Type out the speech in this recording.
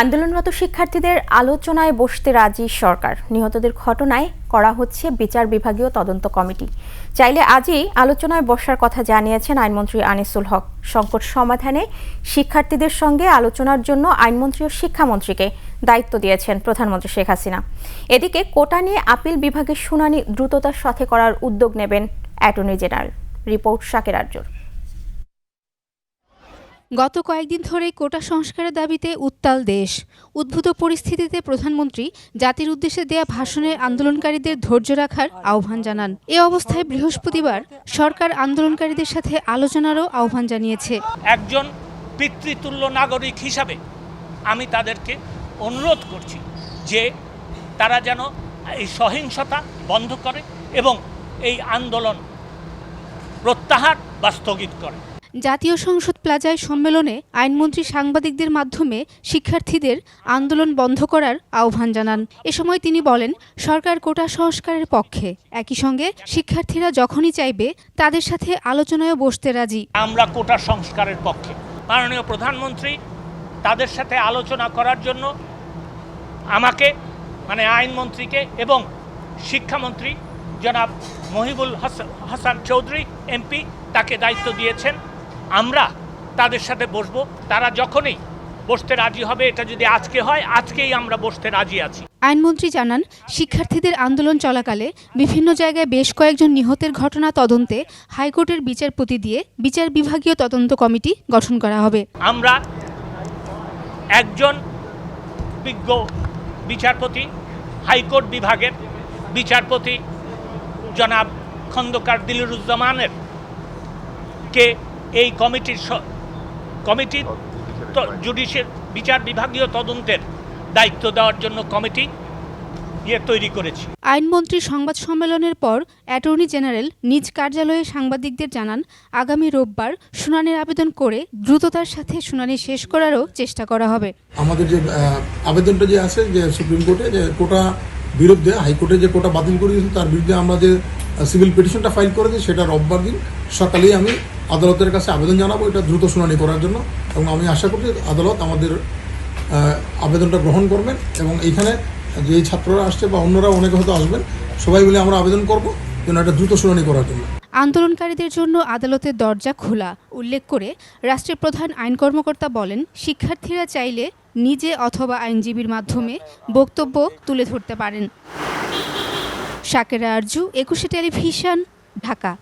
আন্দোলনরত শিক্ষার্থীদের আলোচনায় বসতে রাজি সরকার। নিহতদের ঘটনায় করা হচ্ছে বিচার বিভাগীয় তদন্ত কমিটি। চাইলে আজই আলোচনায় বসার কথা জানিয়েছেন আইনমন্ত্রী আনিসুল হক। সংকট সমাধানে শিক্ষার্থীদের সঙ্গে আলোচনার জন্য আইনমন্ত্রী ও শিক্ষামন্ত্রীকে দায়িত্ব দিয়েছেন প্রধানমন্ত্রী শেখ হাসিনা। এদিকে কোটা নিয়ে আপিল বিভাগের শুনানি দ্রুততার সাথে করার উদ্যোগ নেবেন অ্যাটর্নি জেনারেল। রিপোর্ট শাকের আর্যর। গত কয়েকদিন ধরেই কোটা সংস্কারের দাবিতে উত্তাল দেশ। উদ্ভূত পরিস্থিতিতে প্রধানমন্ত্রী জাতির উদ্দেশ্যে দেয়া ভাষণে আন্দোলনকারীদের ধৈর্য রাখার আহ্বান জানান। এ অবস্থায় বৃহস্পতিবার সরকার আন্দোলনকারীদের সাথে আলোচনারও আহ্বান জানিয়েছে। একজন পিতৃতুল্য নাগরিক হিসাবে আমি তাদেরকে অনুরোধ করছি যে তারা যেন এই সহিংসতা বন্ধ করে এবং এই আন্দোলন প্রত্যাহার বা স্থগিত করে। জাতীয় সংসদ প্লাজায় সম্মেলনে আইনমন্ত্রী সাংবাদিকদের মাধ্যমে শিক্ষার্থীদের আন্দোলন বন্ধ করার আহ্বান জানান। এ সময় তিনি বলেন, সরকার কোটা সংস্কারের পক্ষে। একই সঙ্গে শিক্ষার্থীরা যখনই চাইবে, তাদের সাথে আলোচনায়ও বসতে রাজি। আমরা কোটা সংস্কারের পক্ষে। মাননীয় প্রধানমন্ত্রী তাদের সাথে আলোচনা করার জন্য আমাকে মানে আইনমন্ত্রীকে এবং শিক্ষামন্ত্রী জনাব মহিবুল হাসান চৌধুরী, এমপি, তাকে দায়িত্ব দিয়েছেন। আমরা তাদের সাথে বসবো তারা যখনই বসতে রাজি হবে এটা যদি আজকে হয় আজকেই আমরা বসতে রাজি আছি। আইনমন্ত্রী জানান শিক্ষার্থীদের আন্দোলন চলাকালে বিভিন্ন জায়গায় বেশ কয়েকজন নিহতের ঘটনা তদন্তে হাইকোর্টের বিচারপতি দিয়ে বিচার বিভাগীয় তদন্ত কমিটি গঠন করা হবে। আমরা একজন বিজ্ঞ বিচারপতি হাইকোর্ট বিভাগের বিচারপতি জনাব খন্দকার দিলুরুজ্জামানের কে এই কমিটির কমিটির জুডিশিয়াল বিচার বিভাগীয় তদন্তের দায়িত্ব দেওয়ার জন্য কমিটি ইয়ে তৈরি করেছি। আইনমন্ত্রী সংবাদ সম্মেলনের পর অ্যাটর্নি জেনারেল নিজ কার্যালয়ে সাংবাদিকদের জানান আগামী রোববার শুনানির আবেদন করে দ্রুততার সাথে শুনানি শেষ করারও চেষ্টা করা হবে। আমাদের যে আবেদনটা যে আছে যে সুপ্রিম কোর্টে যে কোটা বিরুদ্ধে হাইকোর্টে যে কোটা বাতিল করে দিয়েছে তার বিরুদ্ধে আমরা যে সিভিল পিটিশনটা ফাইল করেছি সেটা রোববার দিন সকালেই আমি আদালতের কাছে আবেদন জানাব এটা দ্রুত শুনানি করার জন্য এবং আমি আশা করছি আদালত আমাদের আবেদনটা গ্রহণ করবেন এবং এইখানে যে ছাত্ররা আসছে বা অন্যরা অনেকে হয়তো আসবেন, সবাই মিলে আমরা আবেদন করব যেন এটা দ্রুত শুনানি করার জন্য। আন্দোলনকারীদের জন্য আদালতের দরজা খোলা, উল্লেখ করে রাষ্ট্রের প্রধান আইন কর্মকর্তা বলেন, শিক্ষার্থীরা চাইলে নিজে অথবা আইনজীবীর মাধ্যমে বক্তব্য তুলে ধরতে পারেন। শাকেরা আরজু, একুশে টেলিভিশন, ঢাকা।